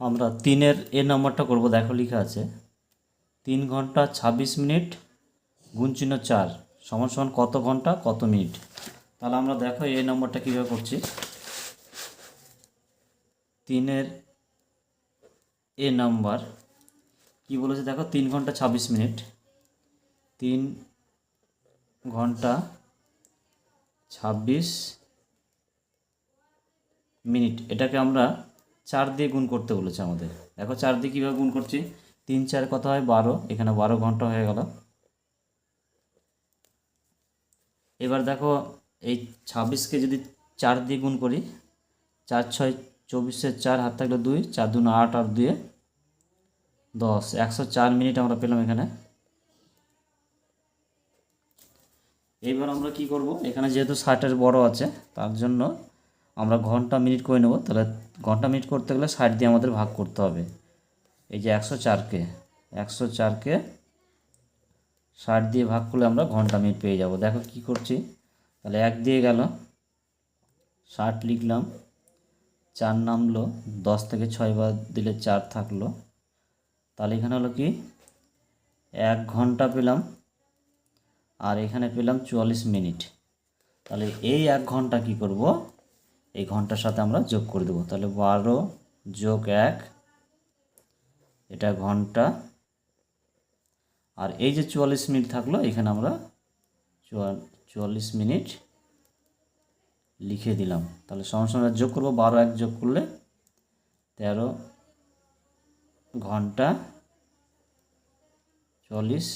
আমরা তিনের এ নম্বরটা করব। দেখো লেখা আছে, তিন ঘণ্টা ছাব্বিশ মিনিট গুণ চিহ্ন চার সমান সমান কত ঘণ্টা, কত মিনিট? তাহলে আমরা দেখো এই নম্বরটা কীভাবে করছি। তিনের এ নাম্বার কি বলেছে দেখো, তিন ঘণ্টা ছাব্বিশ মিনিট, তিন ঘণ্টা ছাব্বিশ মিনিট। এটাকে আমরা চার দিয়ে গুণ করতে বলেছে আমাদের। দেখো চার দিয়ে কীভাবে গুণ করছি? তিন, চার কত হয়? বারো। এখানে বারো ঘণ্টা হয়ে গেল। এবার দেখো এই ছাব্বিশকে যদি চার দিয়ে গুণ করি, চার, ছয় চব্বিশের চার, হাত থাকলে দুই, চার দুন আট আর দুয়ে দশ। একশো চার মিনিট আমরা পেলাম এখানে। এইবার আমরা কি করব? এখানে যেহেতু ষাটের বড় আছে, তার জন্য আমরা ঘণ্টা মিনিট করে নেব, তাহলে ঘণ্টা মিনিট করতে গেলে ষাট দিয়ে আমাদের ভাগ করতে হবে। এই যে একশো চারকে একশো চারকে ষাট দিয়ে ভাগ করলে আমরা ঘণ্টা মিনিট পেয়ে যাব। দেখো কি করছি, তাহলে এক দিয়ে গেল, ষাট লিখলাম, চার নামলো, দশ থেকে ছয় বার দিলে চার থাকল। তাহলে এখানে হলো কি, এক ঘণ্টা পেলাম, আর এখানে পেলাম চুয়াল্লিশ মিনিট। তাহলে এই এক ঘণ্টা কি করব এই ঘণ্টার সাথে আমরা যোগ করে দেবো। তাহলে বারো যোগ এক, এটা ঘণ্টা। আর এই যে চুয়াল্লিশ মিনিট থাকল, এখানে আমরা চুয়াল্লিশ মিনিট লিখে দিলাম। তাহলে সমান যোগ করব, বারো এক যোগ করলে তেরো ঘণ্টা চল্লিশ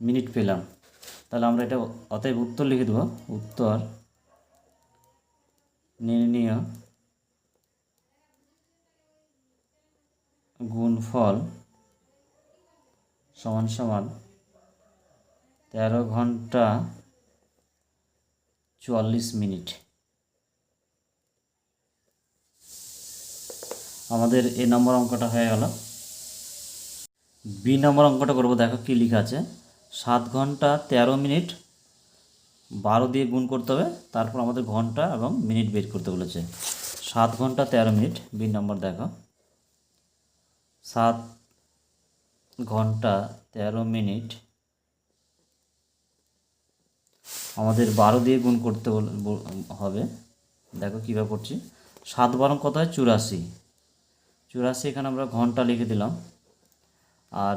মিনিট পেলাম। তাহলে আমরা এটা অতএব উত্তর লিখে দেবো। উত্তর নির্ণীয় গুণফল সমান সমান তেরো ঘণ্টা চুয়াল্লিশ মিনিট। আমাদের এ নম্বর অঙ্কটা হয়ে গেল। বি নম্বর অঙ্কটা করব, দেখো কী লেখা আছে। সাত ঘণ্টা তেরো মিনিট বারো দিয়ে গুণ করতে হবে, তারপর আমাদের ঘণ্টা এবং মিনিট বের করতে বলেছে। সাত ঘণ্টা তেরো মিনিট বি নম্বর দেখো। সাত ঘণ্টা তেরো মিনিট, আমাদের বারো দিয়ে গুণ করতে হবে। দেখো কীভাবে করছি। সাত বারো কত হয়? চুরাশি। চুরাশি এখানে আমরা ঘণ্টা লিখে দিলাম। আর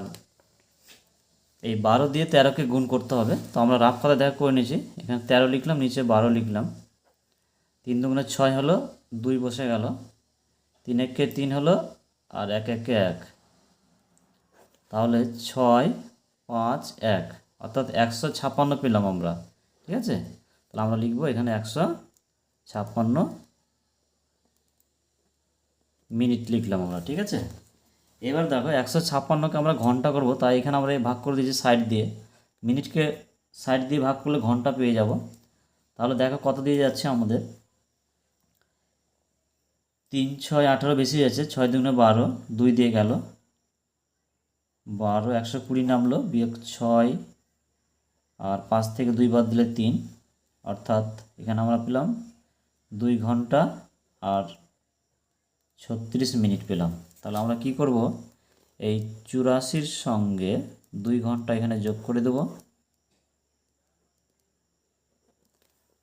এই বারো দিয়ে তেরোকে গুণ করতে হবে। তো আমরা রাফ কথা দেখা করে নিয়েছি। এখানে তেরো লিখলাম, নিচে বারো লিখলাম। তিন দুগুণে ছয় হলো দুই বসে গেল। তিন একে তিন হলো আর এক একে এক। তাহলে ছয়, পাঁচ, এক। অর্থাৎ একশো ছাপ্পান্ন পেলাম আমরা। ঠিক আছে? তাহলে আমরা লিখব এখানে একশো ছাপ্পান্ন মিনিট লিখলাম আমরা। ঠিক আছে? এবার দেখো একশো ছাপ্পান্নকে আমরা ঘণ্টা করব, তাই এখানে আমরা ভাগ করে দিয়েছি সাইড দিয়ে। মিনিটকে সাইড দিয়ে ভাগ করলে ঘণ্টা পেয়ে যাব। তাহলে দেখো কত দিয়ে যাচ্ছে আমাদের? তিন, ছয়, আঠারো বেশি যাচ্ছে, ছয় দুগুণে বারো, দুই দিয়ে গেল। বারো, একশো কুড়ি নামলো, বিয়োগ ছয়, আর পাঁচ থেকে দুই বাদ দিলে তিন। অর্থাৎ এখানে আমরা পেলাম দুই ঘণ্টা, আর ছত্রিশ মিনিট পেলাম। তাহলে আমরা কি করব? এই চুরাশির সঙ্গে দুই ঘণ্টা এখানে যোগ করে দেব।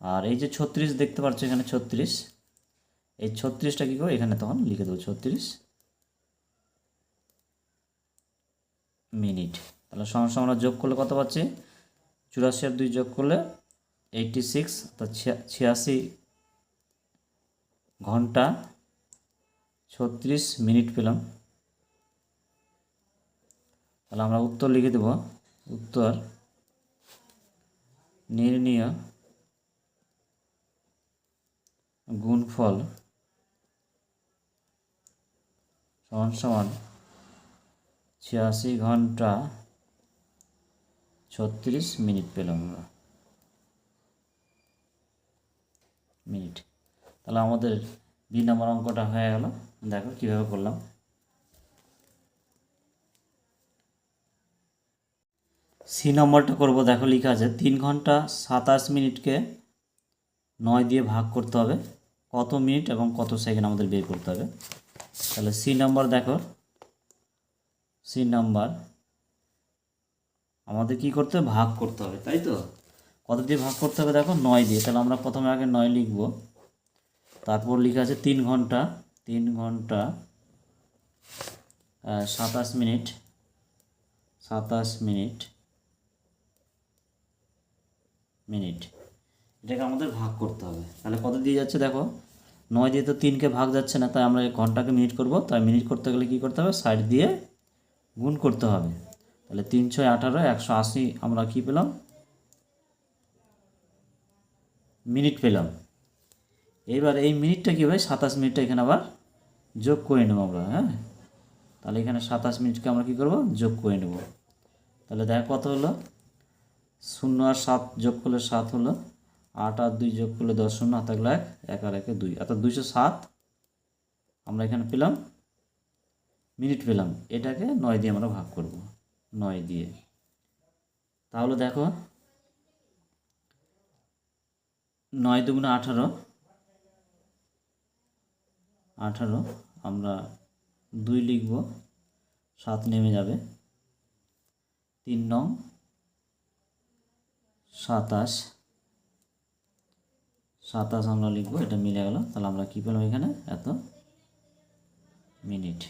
আর এই যে ছত্রিশ দেখতে পাচ্ছ এখানে ছত্রিশ। এই ছত্রিশটা কী করব? এখানে তখন লিখে দেবো ছত্রিশ মিনিট। তাহলে সমস্যা আমরা যোগ করলে কত পাচ্ছি? চুরাশি আর দুই যোগ করলে এইটটি সিক্স অর্থাৎ ছিয়াশি ঘণ্টা। ছত্রিশ মিনিট পেলাম। তাহলে আমরা উত্তর লিখে দেব। উত্তর নির্ণীয় গুণফল সমান সমান ছিয়াশি ঘণ্টা ছত্রিশ মিনিট পেলাম আমরা। মিনিট। তাহলে আমাদের বি নম্বর অঙ্কটা হয়ে গেল। দেখো কীভাবে করলাম। সি নম্বরটা করব, দেখো লেখা আছে, তিন ঘণ্টা সাতাশ মিনিটকে নয় দিয়ে ভাগ করতে হবে। কত মিনিট এবং কত সেকেন্ড আমাদের বের করতে হবে। তাহলে সি নাম্বার দেখো। সি নাম্বার আমাদের কি করতে হবে? ভাগ করতে হবে, তাই তো? কত দিয়ে ভাগ করতে হবে দেখো? নয় দিয়ে। তাহলে আমরা প্রথমে আগে নয় লিখব। তারপর লেখা আছে তিন ঘণ্টা তিন ঘণ্টা সাতাশ মিনিট সাতাশ মিনিট মিনিট। এটাকে আমাদের ভাগ করতে হবে। তাহলে কত দিয়ে যাচ্ছে দেখো? নয় দিয়ে তো তিনকে ভাগ যাচ্ছে না, তাই আমরা ঘন্টাকে মিনিট করব। তাই মিনিট করতে গেলে কী করতে হবে? ষাট দিয়ে গুণ করতে হবে। তাহলে তিন ছয় আঠারো, একশো আশি আমরা কী পেলাম? মিনিট পেলাম। এইবার এই মিনিটটা কী হবে? সাতাশ মিনিটটা এখানে আবার যোগ করে নেব আমরা হ্যাঁ? তাহলে এখানে সাতাশ মিনিটকে আমরা কী করব? যোগ করে নেব। তাহলে দেখ কত হলো? শূন্য আর সাত যোগ করলে সাত হলো। আট আর দুই যোগ করলে দশ, শূন্য, হাত থাকলে এক এক আর একে দুই। অর্থাৎ দুইশো সাত আমরা এখানে পেলাম। মিনিট পেলাম। এটাকে নয় দিয়ে আমরা ভাগ করব। নয় দিয়ে। তাহলে দেখো, নয় দুগুণে আঠারো। আঠারো। আমরা দুই লিখব, সাত নেমে যাবে। তিন নং, সাতাশ। সাতাশ আমরা লিখব, এটা মিলে গেল। তাহলে আমরা কী পেলাম এখানে? এত মিনিট।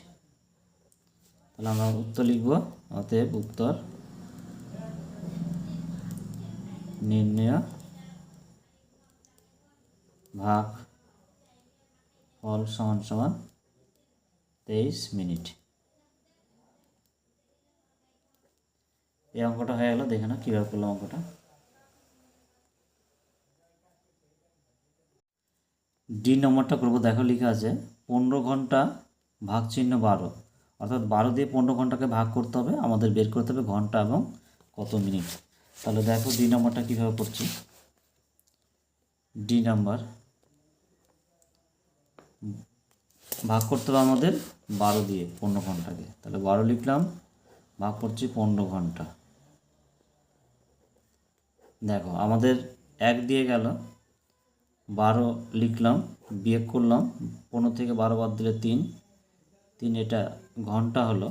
তাহলে আমরা উত্তর লিখব, অতএব উত্তর নির্ণয় ভাগ ফল সমান সমান তেইশ মিনিট। এই অঙ্কটা হয়ে গেল, দেখে না কীভাবে করলাম অঙ্কটা। ডি নম্বরটা করব, দেখো লেখা আছে, পনেরো ঘণ্টা ভাগ চিহ্ন বারো। অর্থাৎ বারো দিয়ে পনেরো ঘন্টাকে ভাগ করতে হবে, আমাদের বের করতে হবে ঘণ্টা এবং কত মিনিট। তাহলে দেখো ডি নম্বরটা কীভাবে করছি। ডি নাম্বার ভাগ করতে হবে আমাদের বারো দিয়ে, পনেরো ঘন্টাকে। তাহলে বারো লিখলাম, ভাগ করছি পনেরো ঘণ্টা। দেখো, আমাদের এক দিয়ে গেল, বারো লিখলাম, বিয়োগ করলাম, পনেরো থেকে বারো বাদ দিলে তিন। তিন এটা ঘণ্টা হলো।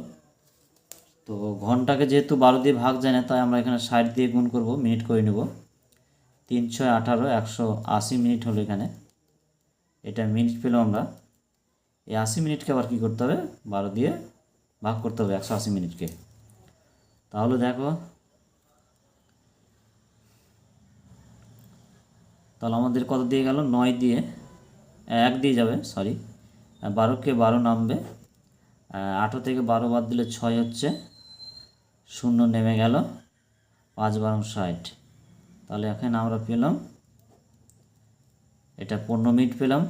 তো ঘন্টাকে যেহেতু বারো দিয়ে ভাগ যায় না, তাই আমরা এখানে ষাট দিয়ে গুণ করব, মিনিট করে নেব। তিন, ছয়, আঠারো, একশো আশি মিনিট হলো এখানে। এটা মিনিট পেলাম আমরা। এই আশি মিনিটকে আবার কী করতে হবে? বারো দিয়ে ভাগ করতে হবে, একশো আশি মিনিটকে। তাহলে দেখো, তাহলে আমাদের কত দিয়ে গেল? নয় দিয়ে, এক দিয়ে যাবে সরি বারোকে বারো নামবে। আঠেরো থেকে বারো বাদ দিলে ছয় হচ্ছে, শূন্য নেমে গেল, পাঁচ বারো ষাট। তাহলে এখানে আমরা পেলাম, এটা পনেরো মিনিট পেলাম।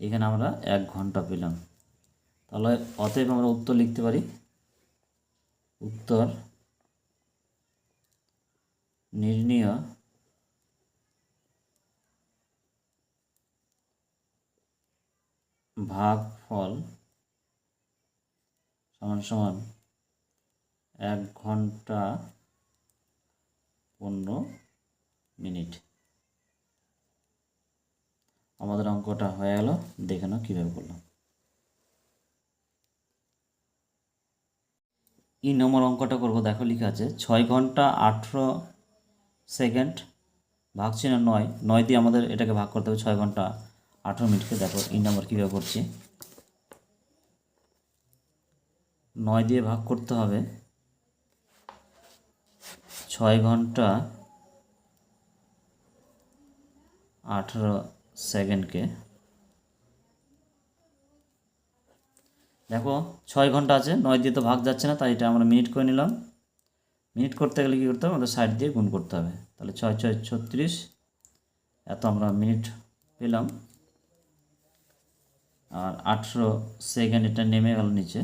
এখানে আমরা এক ঘণ্টা পেলাম। তাহলে অতএব আমরা উত্তর লিখতে পারি। উত্তর নির্ণয় ভাগফল সমান সমান এক ঘণ্টা পনেরো মিনিট। আমাদের অঙ্কটা হয়ে গেল দেখে নাও কীভাবে করলাম। ই নম্বর অঙ্কটা করব, দেখো লিখা আছে, ছয় ঘণ্টা আঠেরো সেকেন্ড ভাগ চিহ্ন নয় নয় দিয়ে আমাদের এটাকে ভাগ করতে হবে, ছয় ঘণ্টা আঠেরো মিনিটকে। দেখো ই নম্বর কীভাবে করছি, নয় দিয়ে ভাগ করতে হবে, ছয় ঘণ্টা আঠেরো সেকেন্ডকে। দেখো, ছয় ঘণ্টা আছে, নয় দিয়ে তো ভাগ যাচ্ছে না, তাই এটা আমরা মিনিট করে নিলাম। মিনিট করতে গেলে কী করতে হবে? আমাদের ষাট দিয়ে গুণ করতে হবে। তাহলে ছয় ছয়, ছত্রিশ, এত আমরা মিনিট পেলাম। আর আঠেরো সেকেন্ড এটা নেমে গেল নিচে।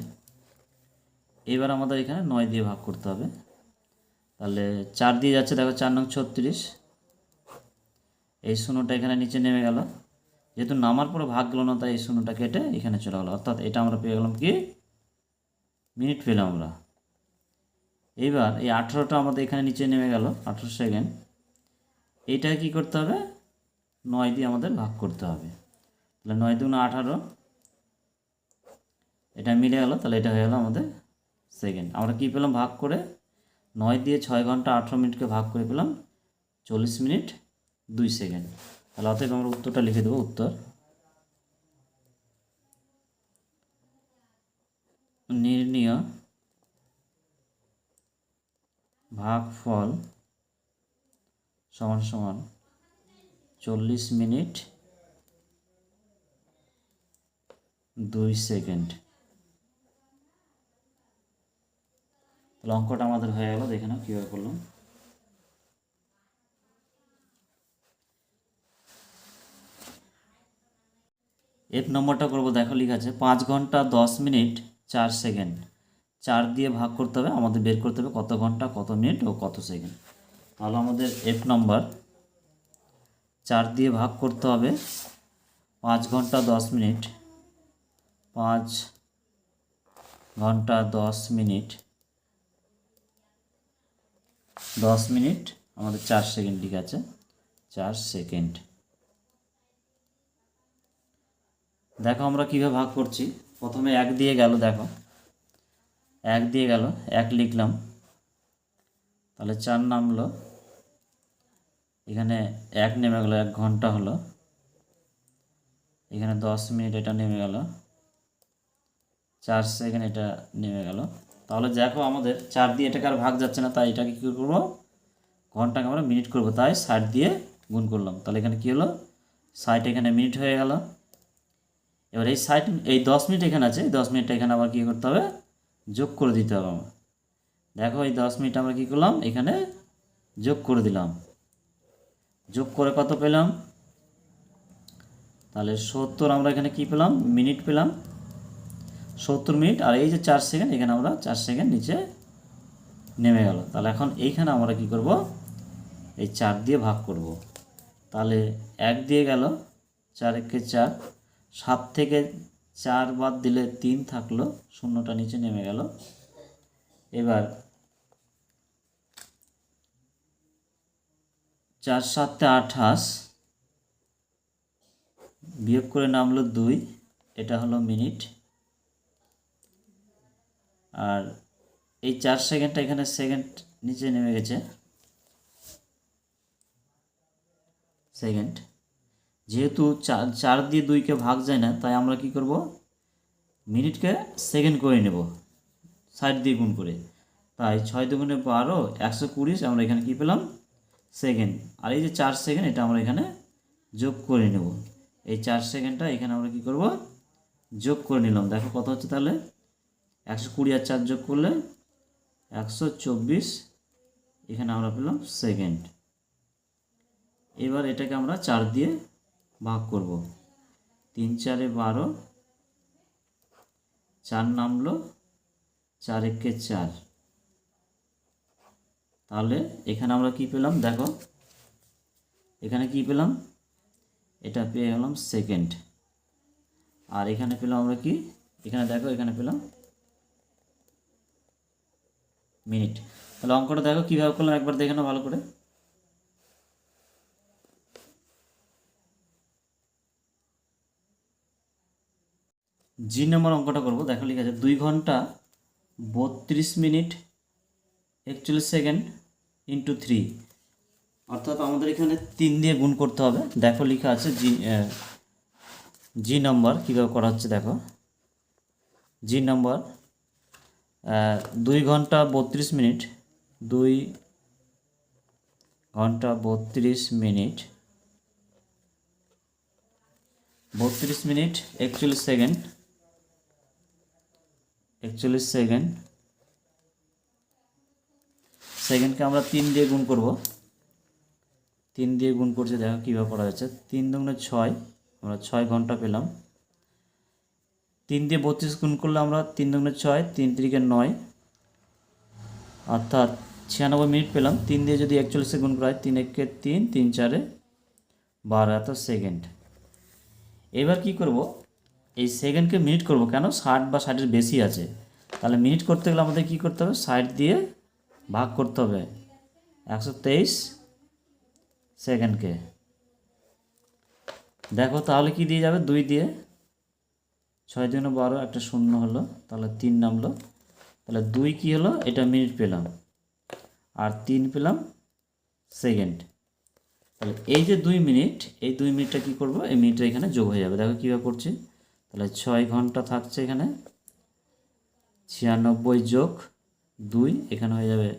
এবার আমাদের এখানে নয় দিয়ে ভাগ করতে হবে। তাহলে চার দিয়ে যাচ্ছে, দেখো চার নং ছত্রিশ। এই শূন্যটা এখানে নিচে নেমে গেল। যেহেতু নামার পরে ভাগ গেল না, তাই এই শূন্যটা কেটে এখানে চলে গেলো। অর্থাৎ এটা আমরা পেয়ে গেলাম কি? মিনিট পেলাম আমরা। এইবার এই আঠেরোটা আমাদের এখানে নিচে নেমে গেল, আঠেরো সেকেন্ড এইটাকে কী করতে হবে? নয় দিয়ে আমাদের ভাগ করতে হবে। তাহলে নয় দুগুণ আঠারো, এটা মিলে গেল, তাহলে এটা হয়ে গেল আমাদের সেকেন্ড আমরা কী পেলাম? ভাগ করে নয় দিয়ে ছয় ঘণ্টা আঠেরো মিনিটকে ভাগ করে পেলাম, চল্লিশ মিনিট। দুই সেকেন্ড। তাহলে অতএব আমরা উত্তরটা লিখে দেবো, উত্তর। নির্ণীয় ভাগফল সমান সমান চল্লিশ মিনিট দুই সেকেন্ড। তাহলে অঙ্কটা আমাদের হয়ে গেল, দেখে নাও কীভাবে করলাম। এফ নম্বরটা করব, দেখো লিখা আছে পাঁচ ঘণ্টা দশ মিনিট চার সেকেন্ড। চার দিয়ে ভাগ করতে হবে, আমাদের বের করতে হবে কত ঘণ্টা, কত মিনিট ও কত সেকেন্ড। তাহলে আমাদের এফ নম্বর, চার দিয়ে ভাগ করতে হবে পাঁচ ঘণ্টা দশ মিনিট, পাঁচ ঘণ্টা দশ মিনিট দশ মিনিট, আমাদের চার সেকেন্ড ঠিক আছে, চার সেকেন্ড। দেখো আমরা কীভাবে ভাগ করছি। প্রথমে এক দিয়ে গেল, দেখো। এক দিয়ে গেল, এক লিখলাম। তাহলে চার নামলো। এখানে এক নেমে গেলো, এক ঘণ্টা হলো। এখানে দশ মিনিট এটা নেমে গেল। চার সেকেন্ড এটা নেমে গেল। তাহলে দেখো আমাদের চার দিয়ে এটাকে আর ভাগ যাচ্ছে না, তাই এটাকে কী করব? ঘন্টাকে আমরা মিনিট করব। তাই ষাট দিয়ে গুণ করলাম। তাহলে এখানে কী হলো? ষাট এখানে মিনিট হয়ে গেল। এবার এই ষাট এই দশ মিনিট এখানে আছে, এই দশ মিনিটটা এখানে আবার কী করতে হবে? যোগ করে দিতে হবে আমার দেখো, এই দশ মিনিট আমরা কী করলাম? এখানে যোগ করে দিলাম। যোগ করে কত পেলাম? তাহলে সত্তর আমরা এখানে কি পেলাম? মিনিট পেলাম। সত্তর মিনিট, আর এই যে চার সেকেন্ড, এখানে আমরা চার সেকেন্ড নিচে নেমে গেল। তাহলে এখন এইখানে আমরা কি করব? এই চার দিয়ে ভাগ করব। তাহলে এক দিয়ে গেল, চার একে চার। সাত থেকে চার বাদ দিলে তিন থাকল, শূন্যটা নিচে নেমে গেল। এবার চার সাতে আঠাশ বিয়োগ করে নামলো দুই, এটা হলো মিনিট। আর এই চার সেকেন্ডটা এখানে সেকেন্ড নিচে নেমে গেছে। সেকেন্ড। যেহেতু চার চার দিয়ে দুইকে ভাগ যায় না, তাই আমরা কি করব? মিনিটকে সেকেন্ড করে নেব, ষাট দিয়ে গুণ করে। তাই ছয় দুগুণে বারো, একশো কুড়ি, আমরা এখানে কি পেলাম? সেকেন্ড আর এই যে চার সেকেন্ড এটা আমরা এখানে যোগ করে নেব। এই চার সেকেন্ডটা এখানে আমরা কি করব? যোগ করে নিলাম। দেখো কত হচ্ছে তাহলে? একশো কুড়ি আর চার যোগ করলে একশো চব্বিশ, এখানে আমরা পেলাম সেকেন্ড এবার এটাকে আমরা চার দিয়ে ভাগ করব। তিন চারে বারো, চার নামলো, চার একে চার। তাহলে এখানে আমরা কি পেলাম? দেখো, এখানে কি পেলাম? এটা পেয়ে গেলাম সেকেন্ড আর এখানে পেলাম আমরা কি? এখানে দেখো, এখানে পেলাম মিনিট তাহলে অঙ্কটা দেখো, কীভাবে করলাম? একবার দেখে নাও ভালো করে। জি নম্বর অঙ্কটা করব। দেখো লিখে আছে, দুই ঘণ্টা বত্রিশ মিনিট একচল্লিশ সেকেন্ড ইন্টু থ্রি অর্থাৎ আমাদের এখানে তিন দিয়ে গুণ করতে হবে। দেখো লেখা আছে জি জি নম্বর কীভাবে করা হচ্ছে দেখো। জি নম্বর দুই ঘণ্টা বত্রিশ মিনিট, দুই ঘণ্টা বত্রিশ মিনিট বত্রিশ মিনিট একচল্লিশ সেকেন্ড একচল্লিশ সেকেন্ড সেকেন্ডকে আমরা তিন দিয়ে গুণ করব। তিন দিয়ে গুণ করছে, দেখো কীভাবে করা হয়েছে তিন দুগুণে ছয়, আমরা ছয় ঘণ্টা পেলাম। তিন দিয়ে বত্রিশ গুণ করলে আমরা তিন দুগুণে ছয়, তিন তিরিকে নয়। অর্থাৎ ছিয়ানব্বই মিনিট পেলাম। তিন দিয়ে যদি একচল্লিশে গুণ করা হয়, তিন একে তিন তিন চারে বারো, এত সেকেন্ড এবার কি করব? এই সেকেন্ডকে মিনিট করব কেন? ষাট বা ষাটের বেশি আছে। তাহলে মিনিট করতে গেলে আমাদের কি করতে হবে? ষাট দিয়ে ভাগ করতে হবে। একশো তেইশ সেকেন্ডকে দেখো তাহলে কি দিয়ে যাবে? দুই দিয়ে। ছয় দিন বারো, একটা শূন্য হলো। তাহলে তিন নামলো। তাহলে দুই কি হলো? এটা মিনিট পেলাম। আর তিন পেলাম সেকেন্ড তাহলে এই যে দুই মিনিট এই দুই মিনিটটা কী করব? এই মিনিটটা এখানে যোগ হয়ে যাবে। দেখো কীভাবে করছি। তাহলে ছয় ঘণ্টা থাকছে এখানে। ছিয়ানব্বই যোগ দুই, এখানে হয়ে যাবে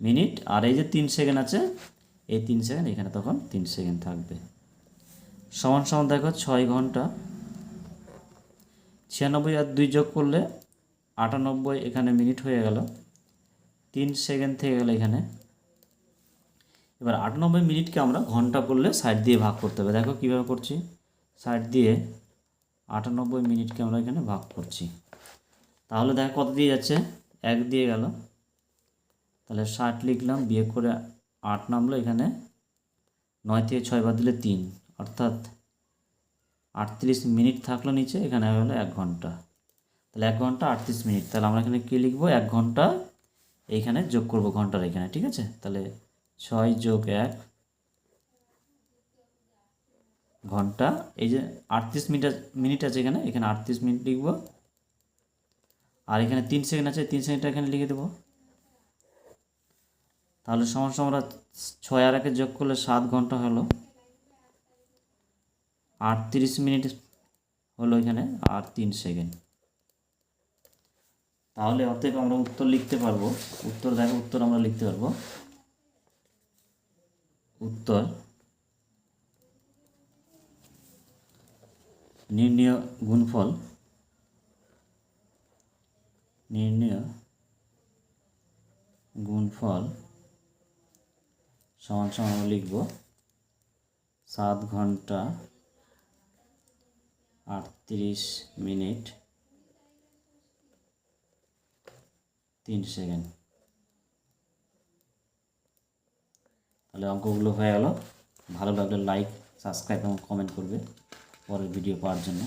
মিনিট। আর এই যে তিন সেকেন্ড আছে, এই তিন সেকেন্ড, এখানে তখন তিন সেকেন্ড থাকবে। সমান সমান দেখো, ছয় ঘণ্টা। ছিয়ানব্বই আর দুই যোগ করলে আটানব্বই এখানে মিনিট হয়ে গেল। তিন সেকেন্ড থেকে গেল এখানে। এবার আটানব্বই মিনিটকে আমরা ঘণ্টা করলে সাইড দিয়ে ভাগ করতে হবে। দেখো কীভাবে করছি। সাইড দিয়ে আটানব্বই মিনিটকে আমরা এখানে ভাগ করছি। তাহলে দেখো কত দিয়ে যাচ্ছে? এক দিয়ে গেল। তাহলে ষাট লিখলাম বিয়ে করে আট নামলো এখানে। নয় থেকে ছয় বাদ দিলে তিন। অর্থাৎ আটত্রিশ মিনিট থাকল নিচে, এখানে হলো এক ঘণ্টা। তাহলে এক ঘণ্টা আটত্রিশ মিনিট। তাহলে আমরা এখানে কী লিখব? এক ঘণ্টা এইখানে যোগ করব ঘণ্টার এখানে, ঠিক আছে? তাহলে ছয় যোগ এক ঘণ্টা, এই যে আটত্রিশ মিনিট মিনিট আছে এখানে এখানে আটত্রিশ মিনিট লিখব। আর এখানে তিন সেকেন্ড আছে, তিন সেকেন্ডটা এখানে লিখে দেবো। তাহলে সমান আমরা ছয় আর একে যোগ করলে সাত ঘণ্টা হলো। আটত্রিশ মিনিট হলো এখানে, আর তিন সেকেন্ড। তাহলে অতএব আমরা উত্তর লিখতে পারব। উত্তর দেখো, উত্তর আমরা লিখতে পারব। উত্তর নির্ণয় গুণফল নির্ণয় গুণফল সমান সমান লিখব সাত ঘণ্টা আটত্রিশ মিনিট তিন সেকেন্ড। তাহলে অঙ্কগুলো হয়ে গেল। ভালো লাগলে লাইক সাবস্ক্রাইব এবং কমেন্ট করবে। পরের ভিডিও পাওয়ার জন্য।